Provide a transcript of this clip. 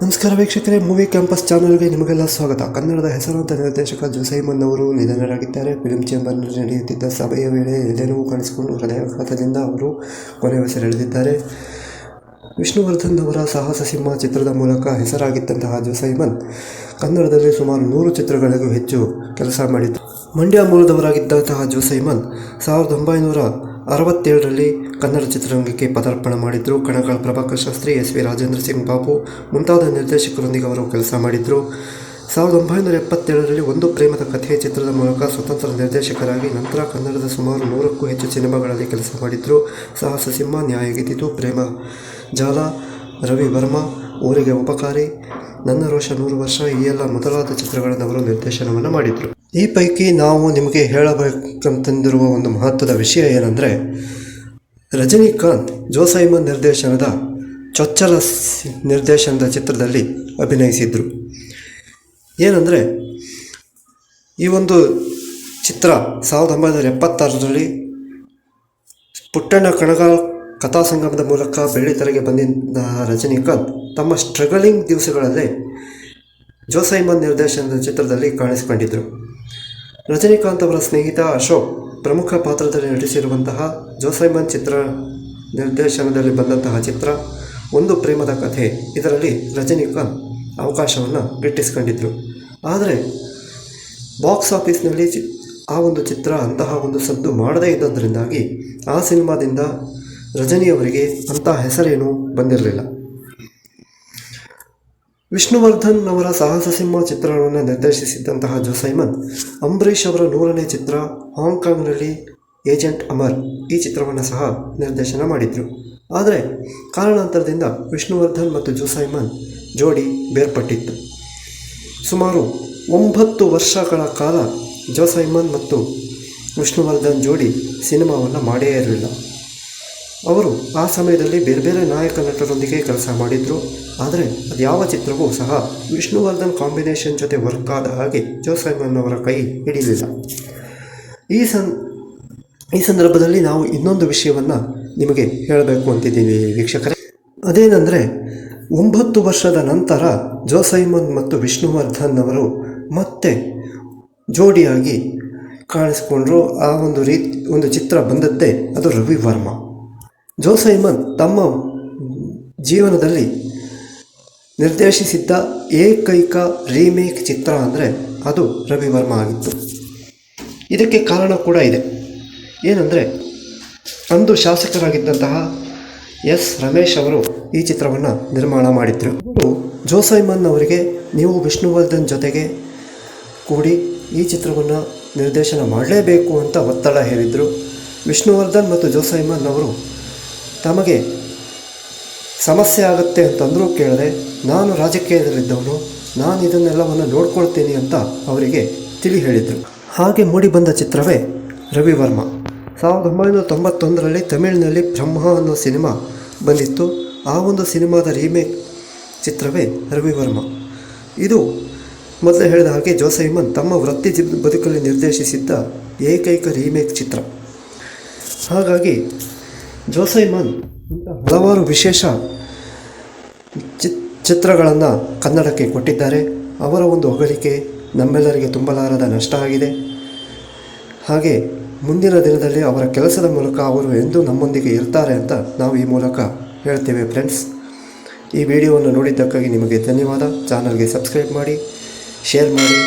ನಮಸ್ಕಾರ ವೀಕ್ಷಕರೇ movie campus ಚಾನಲ್ಗೆ ನಿಮಗೆಲ್ಲ ಸ್ವಾಗತ. ಕನ್ನಡದ ಹೆಸರಾಂತ ನಿರ್ದೇಶಕ ಜೋಸೈಮನ್ ಅವರು ನಿಧನರಾಗಿದ್ದಾರೆ. ಫಿಲ್ಮ್ ಚೇಂಬರ್ನಲ್ಲಿ ನಡೆಯುತ್ತಿದ್ದ ಸಭೆಯ ವೇಳೆ ಎದೆನೋವು ಕಾಣಿಸಿಕೊಂಡು ಹೃದಯಾಘಾತದಿಂದ ಅವರು ಕೊನೆಯುಸಿರೆಳೆದಿದ್ದಾರೆ ವಿಷ್ಣುವರ್ಧನ್ ಅವರ ಸಾಹಸ ಸಿಂಹ ಚಿತ್ರದ ಮೂಲಕ ಹೆಸರಾಗಿದ್ದಂತಹ ಜೋಸೈಮನ್ ಕನ್ನಡದಲ್ಲಿ ಸುಮಾರು ನೂರು ಚಿತ್ರಗಳಿಗೂ ಹೆಚ್ಚು ಕೆಲಸ ಮಾಡಿದ್ದರು ಮಂಡ್ಯ ಮೂಲದವರಾಗಿದ್ದಂತಹ ಜೋಸೈಮನ್ ಸಾವಿರದ ಒಂಬೈನೂರ ಅರವತ್ತೇಳರಲ್ಲಿ ಕನ್ನಡ ಚಿತ್ರರಂಗಕ್ಕೆ ಪದಾರ್ಪಣೆ ಮಾಡಿದ್ರು ಕಣಗಳ ಪ್ರಭಾಕರ್ ಶಾಸ್ತ್ರಿ, ಎಸ್ ವಿ ರಾಜೇಂದ್ರ ಸಿಂಗ್ ಬಾಬು. ಮುಂತಾದ ನಿರ್ದೇಶಕರೊಂದಿಗೆ ಅವರು ಕೆಲಸ ಮಾಡಿದರು. ಸಾವಿರದ ಒಂಬೈನೂರ ಎಪ್ಪತ್ತೇಳರಲ್ಲಿ ಒಂದು ಪ್ರೇಮದ ಕಥೆಯ ಚಿತ್ರದ ಮೂಲಕ ಸ್ವತಂತ್ರ ನಿರ್ದೇಶಕರಾಗಿ ನಂತರ ಕನ್ನಡದ ಸುಮಾರು ನೂರಕ್ಕೂ ಹೆಚ್ಚು ಸಿನಿಮಾಗಳಲ್ಲಿ ಕೆಲಸ ಮಾಡಿದ್ರು. ಸಾಹಸ ಸಿಂಹ ನ್ಯಾಯಗೀತಿತು ಪ್ರೇಮ ಜಾಲ, ರವಿ ವರ್ಮಾ, ಊರಿಗೆ ಉಪಕಾರಿ ನನ್ನ ರೋಷ ನೂರು ವರ್ಷ ಈ ಎಲ್ಲ ಮೊದಲಾದ ಚಿತ್ರಗಳನ್ನು ಅವರು ನಿರ್ದೇಶನವನ್ನು ಮಾಡಿದರು. ಈ ಪೈಕಿ ನಾವು ನಿಮಗೆ ಹೇಳಬೇಕಂತಂದಿರುವ ಒಂದು ಮಹತ್ವದ ವಿಷಯ ಏನಂದರೆ, ರಜನಿಕಾಂತ್ ಜೋಸೈಮನ್ ನಿರ್ದೇಶನದ ಚೊಚ್ಚಲ ನಿರ್ದೇಶನದ ಚಿತ್ರದಲ್ಲಿ ಅಭಿನಯಿಸಿದ್ರು. ಏನಂದರೆ, ಈ ಒಂದು ಚಿತ್ರ ಸಾವಿರದ ಒಂಬೈನೂರ ಎಪ್ಪತ್ತಾರರಲ್ಲಿ ಪುಟ್ಟಣ್ಣ ಕಣಗಾಲ್ ಕಥಾ ಸಂಗಮದ ಮೂಲಕ ಬೆಳ್ಳಿತೆರೆಗೆ ಬಂದಿದ್ದ ರಜನಿಕಾಂತ್ ತಮ್ಮ ಸ್ಟ್ರಗಲಿಂಗ್ ದಿವಸಗಳಲ್ಲಿ ಜೋಸೈಮನ್ ನಿರ್ದೇಶನದ ಚಿತ್ರದಲ್ಲಿ ಕಾಣಿಸಿಕೊಂಡಿದ್ದರು ರಜನಿಕಾಂತ್ ಅವರ ಸ್ನೇಹಿತ ಅಶೋಕ್ ಪ್ರಮುಖ ಪಾತ್ರದಲ್ಲಿ ನಟಿಸಿರುವಂತಹ ಜೋಸೈಮನ್ ಚಿತ್ರ ನಿರ್ದೇಶನದಲ್ಲಿ ಬಂದಂತಹ ಚಿತ್ರ ಒಂದು ಪ್ರೇಮದ ಕಥೆ. ಇದರಲ್ಲಿ ರಜನಿಕಾಂತ್ ಅವಕಾಶವನ್ನು ಗಿಟ್ಟಿಸಿಕೊಂಡಿದ್ದರು ಆದರೆ ಬಾಕ್ಸ್ ಆಫೀಸ್ನಲ್ಲಿ ಆ ಒಂದು ಚಿತ್ರ ಅಂತಹ ಒಂದು ಸದ್ದು ಮಾಡದೇ ಇದ್ದದರಿಂದಾಗಿ ಆ ಸಿನಿಮಾದಿಂದ ರಜನಿಯವರಿಗೆ ಅಂಥ ಹೆಸರೇನು ಬಂದಿರಲಿಲ್ಲ. ವಿಷ್ಣುವರ್ಧನ್ ಅವರ ಸಾಹಸ ಸಿಂಹ ಚಿತ್ರವನ್ನು ನಿರ್ದೇಶಿಸಿದ್ದಂತಹ ಜೋಸೈಮನ್ ಅಂಬರೀಷ್ ಅವರ ನೂರನೇ ಚಿತ್ರ ಹಾಂಗ್ಕಾಂಗ್ನಲ್ಲಿ ಏಜೆಂಟ್ ಅಮರ್ ಈ ಚಿತ್ರವನ್ನು ಸಹ ನಿರ್ದೇಶನ ಮಾಡಿದರು. ಆದರೆ ಕಾರಣಾಂತರದಿಂದ ವಿಷ್ಣುವರ್ಧನ್ ಮತ್ತು ಜೋಸೈಮನ್ ಜೋಡಿ ಬೇರ್ಪಟ್ಟಿತ್ತು. ಸುಮಾರು ಒಂಬತ್ತು ವರ್ಷಗಳ ಕಾಲ ಜೋಸೈಮನ್ ಮತ್ತು ವಿಷ್ಣುವರ್ಧನ್ ಜೋಡಿ ಸಿನಿಮಾವನ್ನು ಮಾಡೇ ಇರಲಿಲ್ಲ. ಅವರು ಆ ಸಮಯದಲ್ಲಿ ಬೇರೆ ಬೇರೆ ನಾಯಕ ನಟರೊಂದಿಗೆ ಕೆಲಸ ಮಾಡಿದರು. ಆದರೆ ಅದು ಯಾವ ಚಿತ್ರವೂ ಸಹ ವಿಷ್ಣುವರ್ಧನ್ ಕಾಂಬಿನೇಷನ್ ಜೊತೆ ವರ್ಕ್ ಆದ ಹಾಗೆ ಜೋಸೈಮನ್ ಅವರ ಕೈ ಹಿಡಿಯಲಿಲ್ಲ ಈ ಸನ್, ಈ ಸಂದರ್ಭದಲ್ಲಿ ನಾವು ಇನ್ನೊಂದು ವಿಷಯವನ್ನು ನಿಮಗೆ ಹೇಳಬೇಕು ಅಂತಿದ್ದೀನಿ ವೀಕ್ಷಕರೇ. ಅದೇನೆಂದರೆ, ಒಂಬತ್ತು ವರ್ಷದ ನಂತರ ಜೋಸೈಮನ್ ಮತ್ತು ವಿಷ್ಣುವರ್ಧನ್ ಅವರು ಮತ್ತೆ ಜೋಡಿಯಾಗಿ ಕಾಣಿಸಿಕೊಂಡ್ರು. ಆ ಒಂದು ರೀತಿ, ಒಂದು ಚಿತ್ರ ಬಂದದ್ದೇ ಅದು ರವಿ ವರ್ಮ ಜೋಸೈಮನ್ ತಮ್ಮ ಜೀವನದಲ್ಲಿ ನಿರ್ದೇಶಿಸಿದ್ದ ಏಕೈಕ ರೀಮೇಕ್ ಚಿತ್ರ ಅಂದರೆ ಅದು ರವಿವರ್ಮ ಆಗಿತ್ತು ಇದಕ್ಕೆ ಕಾರಣ ಕೂಡ ಇದೆ. ಏನಂದರೆ, ಅಂದು ಶಾಸಕರಾಗಿದ್ದಂತಹ ಎಸ್ ರಮೇಶ್ ಅವರು ಈ ಚಿತ್ರವನ್ನು ನಿರ್ಮಾಣ ಮಾಡಿದ್ರು. ಅವರು ಜೋಸೈಮನ್ ಅವರಿಗೆ, ನೀವು ವಿಷ್ಣುವರ್ಧನ್ ಜೊತೆಗೆ ಕೂಡಿ ಈ ಚಿತ್ರವನ್ನು ನಿರ್ದೇಶನ ಮಾಡಲೇಬೇಕು ಅಂತ ಒತ್ತಡ ಹೇರಿದರು ವಿಷ್ಣುವರ್ಧನ್ ಮತ್ತು ಜೋಸೈಮನ್ ಅವರು ತಮಗೆ ಸಮಸ್ಯೆ ಆಗುತ್ತೆ ಅಂತಂದರೂ ಕೇಳದೆ, ನಾನು ರಾಜಕೀಯದಲ್ಲಿದ್ದವನು, ನಾನು ಇದನ್ನೆಲ್ಲವನ್ನು ನೋಡ್ಕೊಳ್ತೀನಿ ಅಂತ ಅವರಿಗೆ ತಿಳಿ ಹೇಳಿದರು. ಹಾಗೆ ಮೂಡಿಬಂದ ಚಿತ್ರವೇ ರವಿವರ್ಮ ಸಾವಿರದ ಒಂಬೈನೂರ ತೊಂಬತ್ತೊಂದರಲ್ಲಿ ತಮಿಳಿನಲ್ಲಿ ಬ್ರಹ್ಮ ಅನ್ನೋ ಸಿನಿಮಾ ಬಂದಿತ್ತು. ಆ ಒಂದು ಸಿನಿಮಾದ ರೀಮೇಕ್ ಚಿತ್ರವೇ ರವಿವರ್ಮ ಇದು ಮೊದಲು ಹೇಳಿದ ಹಾಗೆ ಜೋಸೈಮನ್ ತಮ್ಮ ವೃತ್ತಿ ಬದುಕಲ್ಲಿ ನಿರ್ದೇಶಿಸಿದ್ದ ಏಕೈಕ ರೀಮೇಕ್ ಚಿತ್ರ. ಹಾಗಾಗಿ ಜೋಸೈಮನ್ ಹಲವಾರು ವಿಶೇಷ ಚಿತ್ ಚಿತ್ರಗಳನ್ನು ಕನ್ನಡಕ್ಕೆ ಕೊಟ್ಟಿದ್ದಾರೆ. ಅವರ ಒಂದು ಹೊಗಳಿಕೆ ನಮ್ಮೆಲ್ಲರಿಗೆ ತುಂಬಲಾರದ ನಷ್ಟ ಆಗಿದೆ. ಹಾಗೆ ಮುಂದಿನ ದಿನದಲ್ಲಿ ಅವರ ಕೆಲಸದ ಮೂಲಕ ಅವರು ಎಂದೂ ನಮ್ಮೊಂದಿಗೆ ಇರ್ತಾರೆ ಅಂತ ನಾವು ಈ ಮೂಲಕ ಹೇಳ್ತೇವೆ ಫ್ರೆಂಡ್ಸ್. ಈ ವಿಡಿಯೋವನ್ನು ನೋಡಿದ್ದಕ್ಕಾಗಿ ನಿಮಗೆ ಧನ್ಯವಾದ. ಚಾನಲ್ಗೆ ಸಬ್ಸ್ಕ್ರೈಬ್ ಮಾಡಿ, ಶೇರ್ ಮಾಡಿ.